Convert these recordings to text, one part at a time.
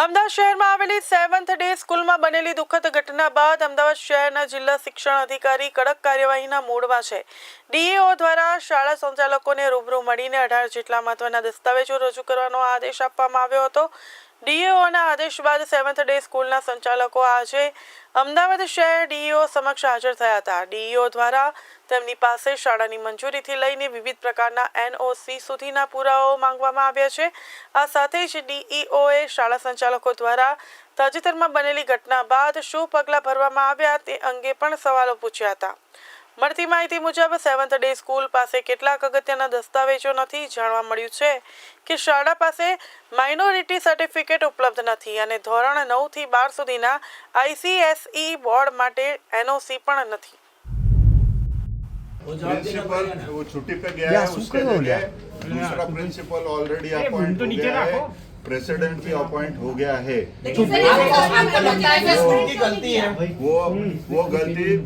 અમદાવાદ શહેરમાં આવેલી seventh day સ્કૂલમાં બનેલી દુઃખદ ઘટના બાદ અમદાવાદ શહેરના જિલ્લા શિક્ષણ અધિકારી કડક કાર્યવાહીના મૂડમાં છે. ડીએઓ દ્વારા શાળા સંચાલકોને રૂબરૂ મળીને અઢાર જેટલા મહત્વના દસ્તાવેજો રજૂ કરવાનો આદેશ આપવામાં આવ્યો હતો. ડીએઓના આદેશ બાદ સેવન્થ ડે સ્કૂલના સંચાલકો આજે અમદાવાદ શહેર ડીઈઓ સમક્ષ હાજર થયા હતા. ડીઈઓ દ્વારા તેમની પાસે શાળાની મંજૂરીથી લઈને વિવિધ પ્રકારના એનઓસી સુધીના પુરાવાઓ માંગવામાં આવ્યા છે. આ સાથે જ ડીઈઓએ શાળા સંચાલકો દ્વારા તાજેતરમાં બનેલી ઘટના બાદ શું પગલાં ભરવામાં આવ્યા તે અંગે પણ સવાલો પૂછ્યા હતા. મળતી માહિતી મુજબ સેવન્થ ડે સ્કૂલ પાસે કેટલાક અગત્યના દસ્તાવેજો નથી જાણવા મળ્યું છે કે શાળા પાસે માઇનોરિટી સર્ટિફિકેટ ઉપલબ્ધ નથી અને ધોરણ નવથી બાર સુધીના આઈસીએસઈ બોર્ડ માટે એનઓસી પણ નથી प्रिंसिपल वो छुट्टी पे गया या, है सूख उसके गए हो जगह गया। दूसरा प्रिंसिपल ऑलरेडी मुंह अपॉइंट तो हो नीचे गया है रखो। प्रेसिडेंट भी अपॉइंट हो गया है। है की गलती है। वो वो गलती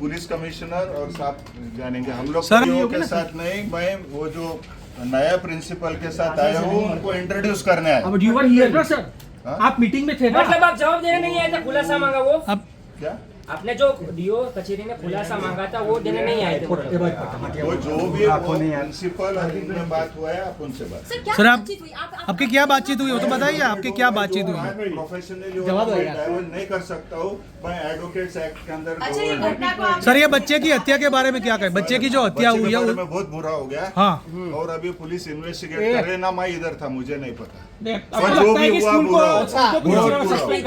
पुलिस कमिश्नर और साहब जानेंगे। हम लोग के साथ नहीं मैं वो जो नया प्रिंसिपल के साथ आया हूँ। उनको इंट्रोड्यूस करने आया यू वर हियर सर हाँ? आप मीटिंग में थे मतलब आप जवाब देने नहीं आए थे खुलासा मांगा वो। अब क्या? आपने जो डीओ कचेरी ने खुलासा मांगा था वो देने नहीं आए थे। वो जो भी वो प्रिंसिपल इनमें बात हुआ है आप उनसे बात सर आप- आपकी क्या बातचीत हुई? वो तो बताइए आपकी क्या बातचीत हुई? प्रोफेशनली डाइवर्ट नहीं कर सकता हूँ मैं एडवोकेट्स एक्ट के अंदर अच्छा ये सर बच्चे की हत्या के बारे में क्या कहें? बच्चे की जो हत्या हुई है में बहुत बुरा हो गया। हाँ। और अभी पुलिस इन्वेस्टिगेट कर रही है ना मैं इधर था मुझे नहीं पता। जो लगता है भी कि हुआ बुरा